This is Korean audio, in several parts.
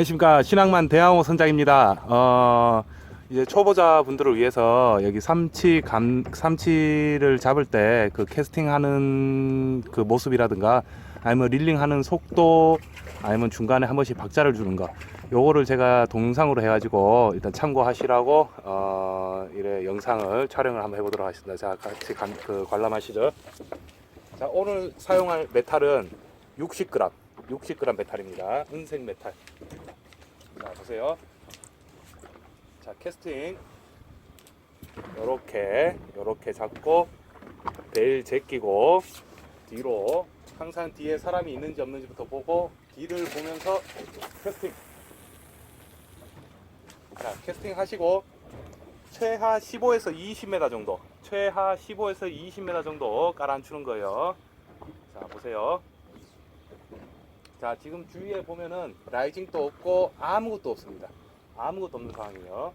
안녕하십니까 신앙만 대항호 선장입니다. 어 이제 초보자 분들을 위해서 여기 삼치 감 삼치를 잡을 때 그 캐스팅하는 그 모습이라든가 아니면 릴링하는 속도 아니면 중간에 한 번씩 박자를 주는 거 요거를 제가 동영상으로 해가지고 일단 참고하시라고 어 이래 영상을 촬영을 한번 해보도록 하겠습니다. 자 같이 감, 그 관람하시죠. 자 오늘 사용할 메탈은 60g 60g 메탈입니다. 은색 메탈. 자 보세요. 자 캐스팅. 요렇게 요렇게 잡고 베일 제끼고 뒤로 항상 뒤에 사람이 있는지 없는지부터 보고 뒤를 보면서 캐스팅. 자 캐스팅 하시고 최하 15에서 20m 정도. 최하 15에서 20m 정도 깔아앉히는 거예요. 자 보세요 자 지금 주위에 보면은 라이징도 없고 아무것도 없습니다. 아무것도 없는 상황이에요.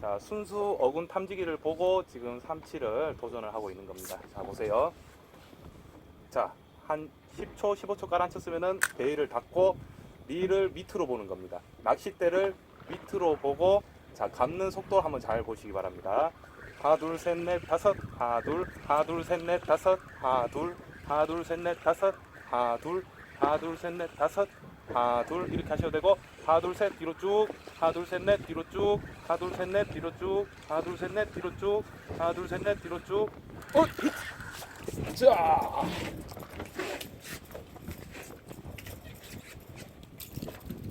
자 순수 어군 탐지기를 보고 지금 삼치를 도전을 하고 있는 겁니다. 자 보세요. 자 한 10초 15초 깔아앉혔으면은 베일을 닫고 리를 밑으로 보는 겁니다. 낚싯대를 밑으로 보고 자 감는 속도 한번 잘 보시기 바랍니다. 하나 둘 셋 넷 다섯. 하나 둘 하나 둘 셋 넷 다섯. 하나 둘 하나 둘 셋 넷 다섯. 하나 둘 하나 둘 셋 넷 다섯. 하나 둘 이렇게 하셔도 되고 하나 둘 셋 뒤로 쭉. 하나 둘 셋 넷 뒤로 쭉. 하나 둘 셋 넷 뒤로 쭉. 하나 둘 셋 넷 뒤로 쭉. 하나 둘 셋 넷 뒤로 쭉. 어. 자.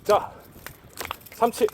자, 삼치